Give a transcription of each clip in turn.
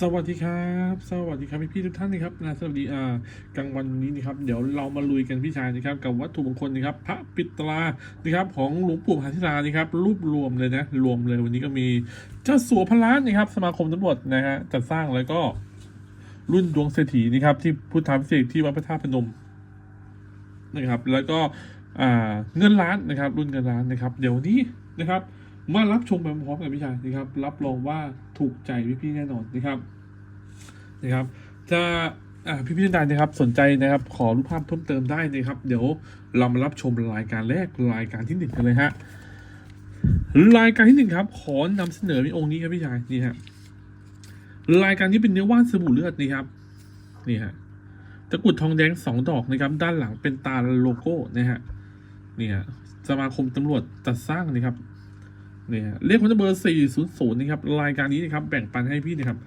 สวัสดีครับ สวัสดีครับพี่พี่ทุกท่านนะครับนะสวัสดีอ่ากลางวันนี้นะครับ เดี๋ยวเรามาลุยกันพี่ชายนะครับ กับวัตถุมงคลนะครับ พระปิตรานะครับ ของหลวงปู่มหาธิรานะครับรูปรวมเลยนะ รวมเลยวันนี้ก็มีเจ้าสัวพนล้านนะครับ สมาคมตำรวจนะฮะจัดสร้างแล้วก็รุ่นดวงเศรษฐีนะครับ ที่พุทธาพิเศษกที่วัดพระธาตุพนมนะครับ แล้วก็อ่าเงินล้านนะครับ รุ่นเงินล้านนะครับ เดี๋ยวนี้นะครับ มารับชมไปพร้อมกันพี่ชายนะครับ รับรองว่าถูกใจพี่ๆแน่นอนนะครับนะครับ จะอ่พี่ๆท่านใดนะครับสนใจนะครับขอรูปภาพเพิ่มเติมได้นะครับ เดี๋ยวเรามารับชมรายการแรกรายการที่หนึ่งกันเลยฮะรายการที่หนึ่งครับ ขอนำเสนอในองค์นี้ครับพี่ชายนี่ฮะรายการนี้เป็นเนื้อว่านสบู่เลือดนี่ครับนี่ฮะตะกุดทองแดงสองดอกนะครับ ด้านหลังเป็นตาโลโก้นะฮะนี่ฮะสมาคมตำรวจจัดสร้างนะครับ เนี่ยเลขคนเบอร์400นะครับรายการนี้นะครับแบ่งปันให้พี่นะครับ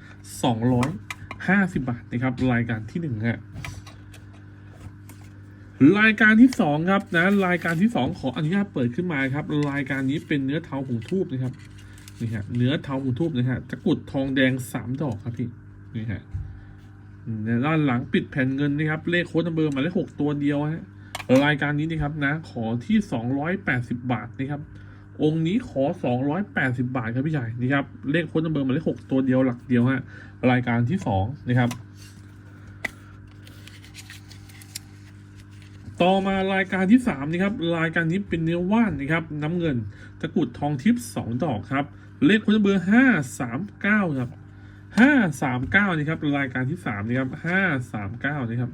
250บาทนะครับรายการที่หนึ่งฮะรายการที่สองครับนะรายการที่สองขออนุญาตเปิดขึ้นมาครับ รายการนี้เป็นเนื้อเทาผงทูบนะครับนี่ฮะเนื้อเทาผงทูบนะฮะตะกรุดทองแดงสามดอกครับพี่นี่ฮะด้านหลังปิดแผ่นเงินนะครับ เลขโค้ดเบอร์หมายเลขหกตัวเดียวฮะรายการนี้นะครับนะขอที่280บาทนะครับ องค์นี้ขอ 280 บาทครับพี่ชายนี่ครับเลขค้ดนัมเบอร์มาเลขหกตัวเดียวหลักเดียวฮะรายการที่สองนะครับ ต่อมารายการที่สามนะครับรายการนี้เป็นเนื้อว่านนะครับน้ำเงินตะกุดทองทิพย์สองดอกครับเลขค้ดนัมเบอร์ห้าสามเก้าครับห้าสามเก้านี่ครับรายการที่สามนะครับห้าสามเก้านะครับ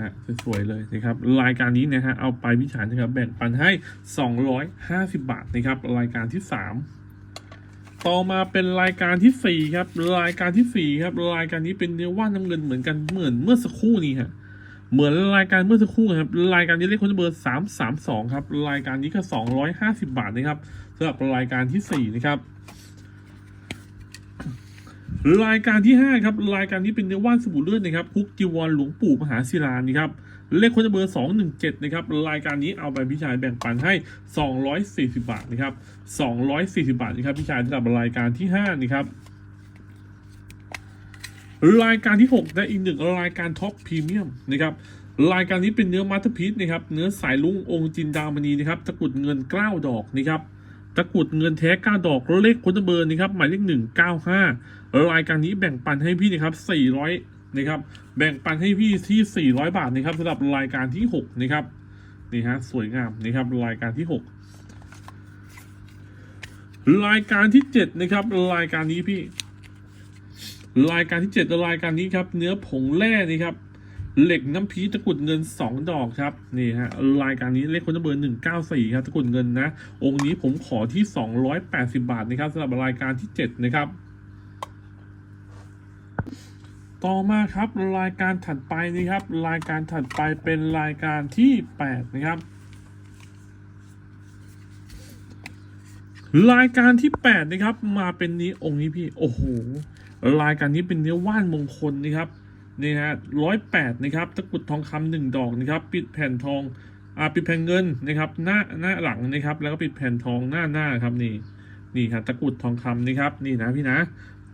ฮะสวยๆเลยนะครับรายการนี้นะฮะเอาไปพิจารณานะครับแบ่งปันให้ 250 บาทนะครับรายการที่ 3 ต่อมาเป็นรายการที่ 4 ครับ รายการที่ 4 ครับ รายการนี้เป็นเนื้อว่านน้ำเงินเหมือนกันเหมือนเมื่อสักครู่นี้ฮะเหมือนรายการเมื่อสักครู่ครับรายการนี้เลขคนเบอร์ 332 ครับ รายการนี้ก็ 250 บาทนะครับสำหรับรายการที่ 4 นะครับ รายการที่ห้าครับ รายการนี้เป็นเนื้อว่านสบู่เลือดนะครับคุกจีวรหลวงปู่มหาศิลานี่ครับเลขคนเบอร์สองหนึ่งเจ็ดนะครับ รายการนี้เอาไปพี่ชายแบ่งปันให้สองร้อยสี่สิบาทนะครับสองร้อยสี่สิบาทนะครับพี่ชายสำหรับรายการที่ห้านี่ครับ รายการที่หกและอีกหนึ่งรายการท็อปพรีเมียมนะครับรายการนี้เป็นเนื้อมัตเตอร์พีซนะครับ เนื้อสายลุงองค์จินดามณีนะครับตะกรุดเงินเกล้าดอกนะครับ ตะกรุดเงินแท้ก้าดอกเลขคนเบอร์นะครับหมายเลขหนึ่งเก้าห้ารายการนี้แบ่งปันให้พี่นะครับสี่ร้อยนะครับแบ่งปันให้พี่ที่สี่ร้อยบาทนะครับสำหรับรายการที่หกนะครับนี่ฮะสวยงามนะครับรายการที่หกรายการที่เจ็ดนะครับ รายการนี้พี่ รายการที่เจ็ดรายการนี้ครับ เนื้อผงแร่นี่ครับ เหล็กน้ำพีตะกุดเงินสองดอกครับนี่ฮะรายการนี้เลขคนเบอร์หนึ่งเก้าสี่ครับตะกุดเงินนะ องค์นี้ผมขอที่สองร้อยแปดสิบาทนะครับสำหรับรายการที่เจ็ดนะครับ ต่อมาครับรายการถัดไปนะครับ รายการถัดไปเป็นรายการที่แปดนะครับรายการที่แปดนะครับ มาเป็นนี้องค์นี้พี่ โอ้โห รายการนี้เป็นเนื้อว่านมงคลนะครับ นี่ฮะร้อยแปดนะครับตะกรุดทองคำหนึ่งดอกนะครับ ปิดแผ่นทองอ่าปิดแผ่นเงินนะครับ หน้าหน้าหลังนะครับ แล้วก็ปิดแผ่นทองหน้าหน้าครับนี่นี่ครับตะกรุดทองคำนะครับนี่นะพี่นะ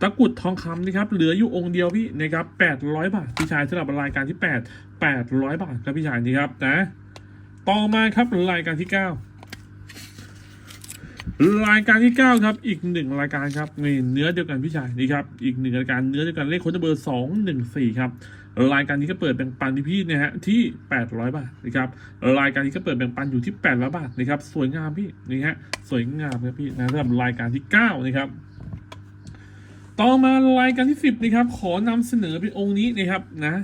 ตะกรุดทองคำนะครับเหลืออยู่องค์เดียวพี่นะครับแปดร้อยบาทพี่ชายสำหรับรายการที่แปดแปดร้อยบาทครับพี่ชายนี่ครับนะต่อมาครับรายการที่เก้า รายการที่เก้าครับ อีกหนึ่งรายการครับนี่เนื้อเดียวกันพี่ชายนี่ครับ อีกหนึ่งรายการเนื้อเดียวกันเลขโค้ดเบอร์สองหนึ่งสี่ครับ รายการนี้ก็เปิดแบ่งปันที่พี่นะฮะที่แปดร้อยบาทนะครับ รายการนี้ก็เปิดแบ่งปันอยู่ที่แปดร้อยบาทนะครับ สวยงามพี่นี่ฮะ สวยงามครับพี่นะสำหรับรายการที่เก้านะครับต่อมารายการที่สิบนะครับ ขอนำเสนอเป็นองค์นี้นะครับนะ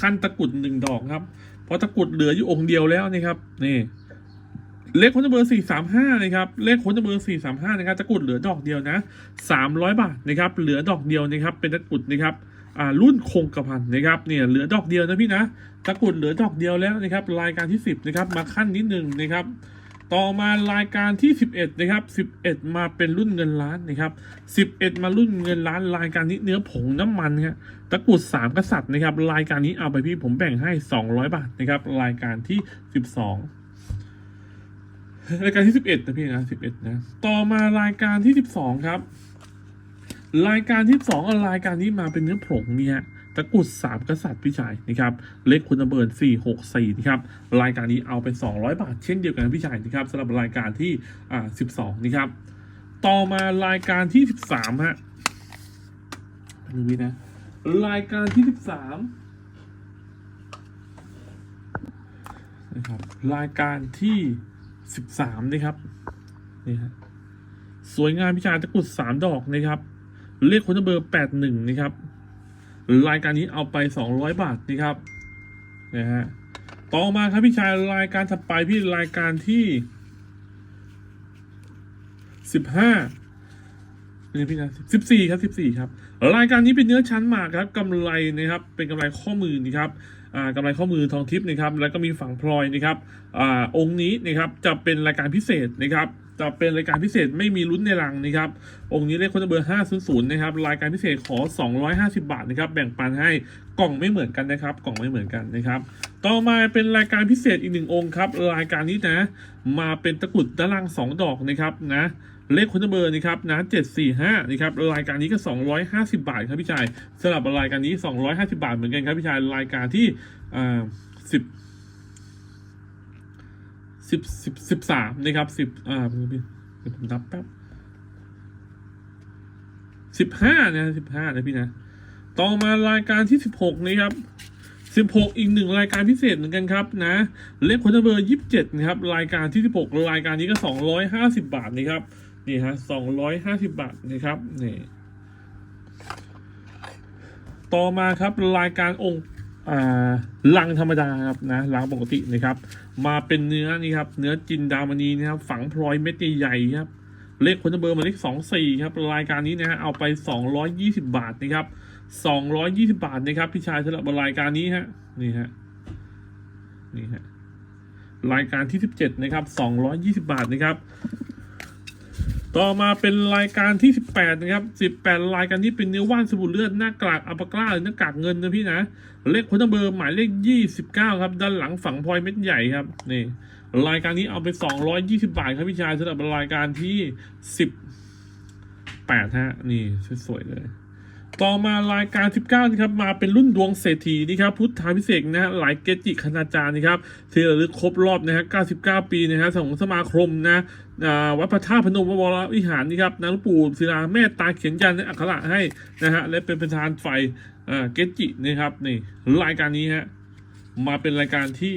ขั้นตะกุดหนึ่งดอกครับ เพราะตะกุดเหลืออยู่องค์เดียวแล้วนะครับนี่ เลขคนเบอร์สี่สามห้านะครับ เลขคนเบอร์สี่สามห้านะครับตะกุดเหลือดอกเดียวนะสามร้อยบาทนะครับ เหลือดอกเดียวนะครับ เป็นตะกุดนะครับอ่ารุ่นคงกระพันนะครับ เนี่ยเหลือดอกเดียวนะพี่นะ ตะกุดเหลือดอกเดียวแล้วนะครับ รายการที่สิบนะครับ มาขั้นนิดหนึ่งนะครับ ต่อมารายการที่ 11 นะครับ 11 มาเป็นรุ่นเงินล้านนะครับ 11 มารุ่นเงินล้าน รายการนี้เนื้อผงน้ำมันครับตะกุดสามกษัตริย์นะครับ รายการนี้เอาไปพี่ผมแบ่งให้ 200 บาทนะครับ รายการที่ 12 รายการที่11นะพี่นะ11นะ ต่อมารายการที่12ครับ รายการที่สองรายการนี้มาเป็นเนื้อผงเนี่ยตะกุดสามกษัตริย์พี่ชายนะครับ เลขคุณเบิร์นสี่หกสี่นะครับ รายการนี้เอาไป200บาทเช่นเดียวกันพี่ชายนะครับสำหรับรายการที่อ่า12นะครับ ต่อมารายการที่13ฮะดูวินะ รายการที่13นะครับ รายการที่ 13นะครับนี่ฮะสวยงามพิชายตะกรุดสามดอกนะครับเลขคนเบอร์แปดหนึ่งนะครับรายการนี้เอาไปสองร้อยบาทนะครับนะฮะต่อมาครับพี่ชายรายการถัดไปพี่รายการที่สิบห้านี่พี่นะสิบสี่ครับสิบสี่ครับ รายการนี้เป็นเนื้อชั้นหมากครับกำไรนะครับ เป็นกำไรข้อมือนะครับ กำไรข้อมือทองทิพย์นะครับแล้วก็มีฝั่งพลอยนะครับอองค์นี้นะครับจะเป็นรายการพิเศษนะครับจะเป็นรายการพิเศษไม่มีลุ้นในรังนะครับ องค์นี้เลขคนเบอร์500นะครับรายการพิเศษขอ 250 บาทนะครับแบ่งปันให้กล่องไม่เหมือนกันนะครับ กล่องไม่เหมือนกันนะครับ ต่อมาเป็นรายการพิเศษอีกหนึ่งองค์ครับรายการนี้นะ มาเป็นตะกรุดด้านล่างสองดอกนะครับนะ เลขคนเบอร์นะครับนะ745นะครับรายการนี้ก็ 250 บาทครับพี่ชายสำหรับรายการนี้ 250 บาทเหมือนกันครับพี่ชายรายการที่อ่า10สิบสิบสิบสามนะครับสิบอ่าเดี๋ยวผมนับแป๊บสิบห้านะสิบห้านะพี่นะ ต่อมารายการที่สิบหกนี่ครับสิบหกอีกหนึ่งรายการพิเศษเหมือนกันครับนะ เลขคนเบอร์ยี่สิบเจ็ดนะครับ รายการที่สิบหกรายการนี้ก็สองร้อยห้าสิบบาทนะครับ นี่ฮะสองร้อยห้าสิบบาทนะครับนี่ต่อมาครับรายการองค์ลังธรรมดาครับนะลังปกตินะครับ มาเป็นเนื้อนี่ครับ เนื้อจินดามณีนะครับ ฝังพลอยเม็ดใหญ่ครับ เลขคนเบอร์มาเลขสองสี่ครับ รายการนี้นะฮะเอาไปสองร้อยยี่สิบาทนะครับสองร้อยยี่สิบาทนะครับ พี่ชายสำหรับรายการนี้ฮะนี่ฮะนี่ฮะรายการที่สิบเจ็ดนะครับสองร้อยยี่สิบาทนะครับ ต่อมาเป็นรายการที่ 18 นะครับ 18 รายการนี้เป็นเนื้อว่านสบู่เลือดหน้ากากอัปกล้าหรือหน้ากากเงินนะพี่นะ เลขคนเบอร์หมายเลข 29 ครับ ด้านหลังฝังพลอยเม็ดใหญ่ครับนี่รายการนี้เอาไป 220 บาทครับพี่ชายสำหรับรายการที่18ฮะนี่สวยๆเลย ต่อมารายการ 19นะครับมาเป็นรุ่นดวงเศรษฐีนี่ครับพุทธาพิเศษนะฮะหลายเกจิคณาจารย์นะครับที่ระลึกครบรอบนะฮะ99 ปีนะฮะของสมาคมนะวัดพระธาตุพนมวรวิหารนี่ครับนางปู่ศิลาแม่ตาเขียนยันในอักขระให้นะฮะและเป็นประธานไฟอ่าเกจินะครับนี่รายการนี้ฮะมาเป็นรายการที่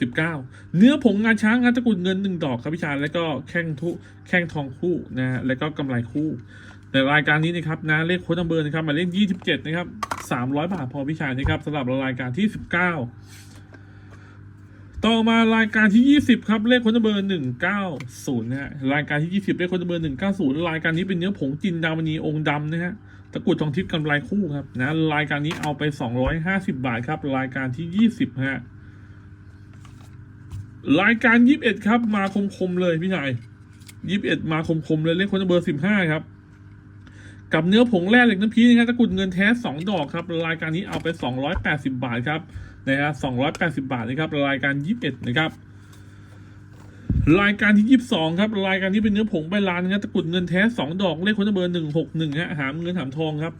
สิบเก้าเนื้อผงงาช้างงาตะกุดเงินหนึ่งดอกครับพี่ชายแล้วก็แข้งทุแข้งทองคู่นะฮะแล้วก็กำไรคู่ แต่รายการนี้นะครับนะเลขโค้ดนัมเบอร์นะครับหมายเลขยี่สิบเจ็ดนะครับสามร้อยบาทพอพี่ชายนะครับสำหรับรายการที่สิบเก้าต่อมารายการที่ 20 ครับเลขคนเบอร์190นะฮะรายการที่ 20 เลขคนเบอร์190 รายการนี้เป็นเนื้อผงจินดามณีองค์ดำนะฮะตะกุดทองทิพย์กำไรคู่ครับนะรายการนี้เอาไป 250 บาทครับ รายการที่ 20ฮะรายการ 21 ครับ มาคมๆเลยพี่ชาย 21 มาคมๆเลยเลขคนเบอร์ 15 ครับ กับเนื้อผงแร่เหล็กน้ำพีนะครับตะกุดเงินแท้ 2 ดอกครับรายการนี้เอาไป 280 บาทครับนะฮะ280 บาทนะครับรายการ 21 นะครับรายการที่ 22 ครับ รายการนี้เป็นเนื้อผงใบลานนะครับตะกุดเงินแท้ 2 ดอกเลขคนเบอร์161ฮะหามเงินหามทองครับ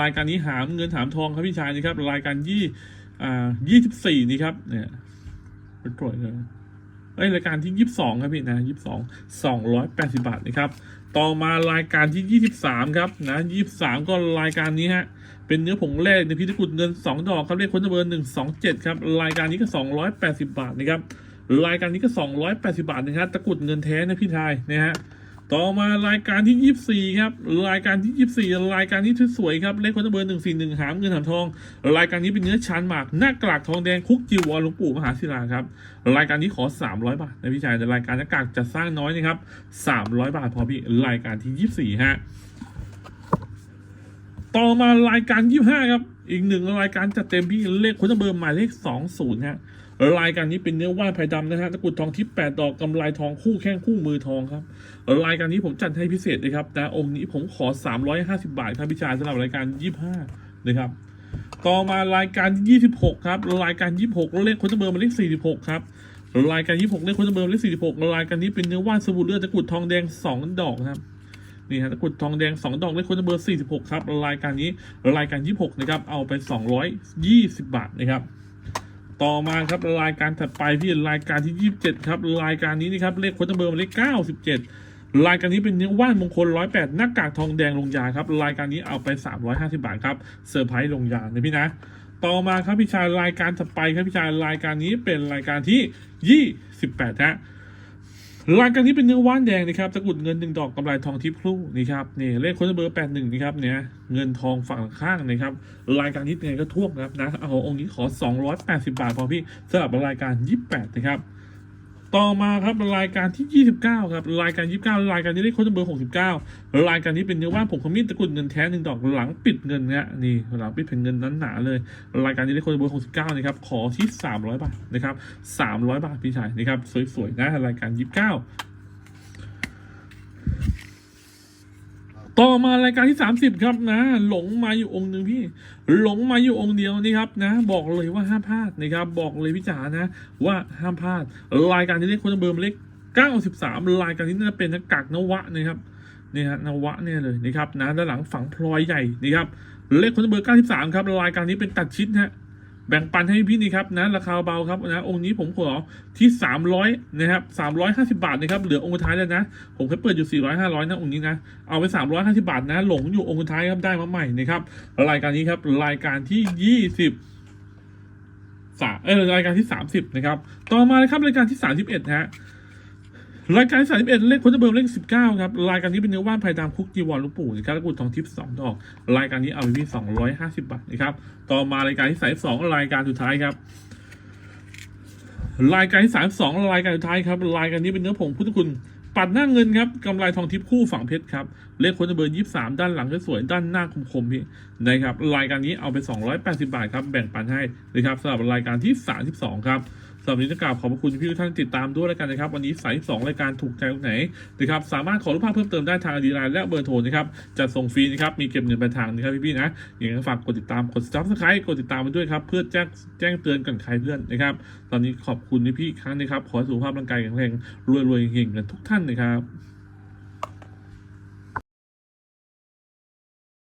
รายการนี้หามเงินหามทองครับพี่ชายนะครับรายการยี่อ่า24 นี่ครับเนี่ยเป็นตรวจเลย เอ้ยรายการที่ 22 ครับพี่นะ22 280 บาทนะครับต่อมารายการที่ 23 ครับนะ23 ก็รายการนี้ฮะเป็นเนื้อผงแรกในพิธีกุฎเงิน 2 ดอกครับเลขคนเบอร์127 ครับรายการนี้ก็ 280 บาทนะครับรายการนี้ก็ 280 บาทนะครับตะกุดเงินแท้นะพี่ชายนะฮะ ต่อมารายการที่ 24 ครับ รายการที่ 24 รายการนี้สวยครับ เลขคนเบอร์141หามเงินหามทอง รายการนี้เป็นเนื้อชานหมาก หน้ากากทองแดงคุกจิววรหลวงปู่มหาศิลาครับ รายการนี้ขอ 300 บาทนะพี่ชายแต่รายการหน้ากากจะสร้างน้อยนะครับ 300 บาทพอพี่รายการที่ 24 ฮะ ต่อมารายการ 25 ครับ อีกหนึ่งรายการจัดเต็มพี่เลขคนเบอร์หมายเลข 20 ฮะ รายการนี้เป็นเนื้อว่านไผ่ดำนะฮะตะกรุดทองทิพย์แปดดอกกำไรทองคู่แข้งคู่มือทองครับรายการนี้ผมจัดให้พิเศษเลยครับนะองค์นี้ผมขอ 350 บาทครับพี่ชายสำหรับรายการ 25 นะครับต่อมารายการที่26 ครับ รายการ 26เลขคนเบอร์มาเลข 46 ครับ รายการ 26เลขคนเบอร์มาเลข 46 รายการนี้เป็นเนื้อว่านสบู่เลือดตะกรุดทองแดง 2 ดอกครับนี่ฮะตะกรุดทองแดง 2 ดอกเลขคนเบอร์46 ครับ รายการนี้รายการ 26 นะครับ เอาไป 220 บาทนะครับ ต่อมาครับรายการถัดไปพี่รายการที่ 27 ครับ รายการนี้นะครับเลขคนเบอร์มาเลข 97 รายการนี้เป็นเนื้อว่านมงคล 108 หน้ากากทองแดงลงยาครับ รายการนี้เอาไป 350 บาทครับเซอร์ไพรส์ลงยานะพี่นะ ต่อมาครับพี่ชายรายการถัดไปครับพี่ชายรายการนี้เป็นรายการที่ 28ฮะ รายการที่เป็นเนื้อว่านแดงนะครับตะกุดเงินหนึ่งดอกกำไรทองทิพย์ครู่นี่ครับนี่เลขคนเบอร์แปดหนึ่งนะครับเนี่ยเงินทองฝั่งข้างนะครับรายการที่ไงก็ท่วมนะครับนะเอาองค์นี้ขอ 280 บาทพอพี่สำหรับรายการ 28 นะครับ ต่อมาครับรายการที่ 29 ครับรายการ 29 รายการนี้เลขคนเบอร์ 69 รายการนี้เป็นเนื้อว่านผงขมิ้นตะกุดเงินแท้หนึ่งดอกหลังปิดเงินนะนี่หลังปิดเป็นเงินนั้นหนาเลย รายการนี้เลขคนเบอร์ 69 นะครับขอที่ 300 บาทนะครับ300 บาทพี่ชายนะครับสวยๆนะรายการ 29 ต่อมารายการที่ 30 ครับนะ หลงมาอยู่องค์หนึ่งพี่ หลงมาอยู่องค์เดียวนี่ครับนะ บอกเลยว่าห้ามพลาดนะครับ บอกเลยพี่จ๋านะ ว่าห้ามพลาด รายการที่เล็กคนเบอร์มาเล็ก93 รายการนี้น่าจะเป็นนักกักนวะนะครับนี่ฮะนวะเนี่ยเลยนะครับนะด้านหลังฝังพลอยใหญ่นะครับเลขคนเบอร์93ครับรายการนี้เป็นตัดชิดนะฮะ แบ่งปันให้พี่นี่ครับนะราคาเบาครับนะองค์นี้ผมขอที่ 300นะครับ350 บาทนะครับเหลือองค์ท้ายแล้วนะ ผมเคยเปิดอยู่ 400 500นะองค์นี้นะเอาไป 350 บาทนะ หลงอยู่องค์ท้ายครับได้มาใหม่นะครับรายการนี้ครับรายการที่ 20สามเออรายการที่ 30 นะครับ ต่อมานะครับรายการที่ 31ฮะ รายการที่31เลขคนจะเบอร์เลข19ครับ รายการนี้เป็นเนื้อว่านไผ่ดำคุกจีวรลูกปู่นะครับและกุดทองทิพย์2ดอก รายการนี้เอาไปที่250บาทนะครับ ต่อมารายการที่32รายการสุดท้ายครับ รายการที่32รายการสุดท้ายครับ รายการนี้เป็นเนื้อผงพุทธคุณปัดหน้าเงินครับกำไรทองทิพย์คู่ฝั่งเพชรครับ เลขคนจะเบอร์23ด้านหลังสวยด้านหน้าคมๆพี่นะครับ รายการนี้เอาไป280บาทครับ แบ่งปันให้นะครับสำหรับรายการที่32ครับำหรับนนี้จะกราบขอบพระคุณที่ทุกท่านติดตามด้วยแล้วกันนะครับ วันนี้สายสองรายการถูกใจตรงไหนนะครับสามารถขอรูปภาพเพิ่มเติมได้ทางอดีไลน์และเบอร์โทรนะครับจะส่งฟรีนะครับมีเก็บเงินปลายทางนะครับพี่ๆนะอย่างนี้ฝากกดติดตามกด subscribe กดติดตามไปด้วยครับเพื่อแจ้งแจ้งเตือนกันใครเพื่อนนะครับ ตอนนี้ขอบคุณพี่ๆอีกครั้งนะครับขอสุขภาพร่างกายแข็งแรงรวยๆเฮงๆกันทุกท่านนะครับ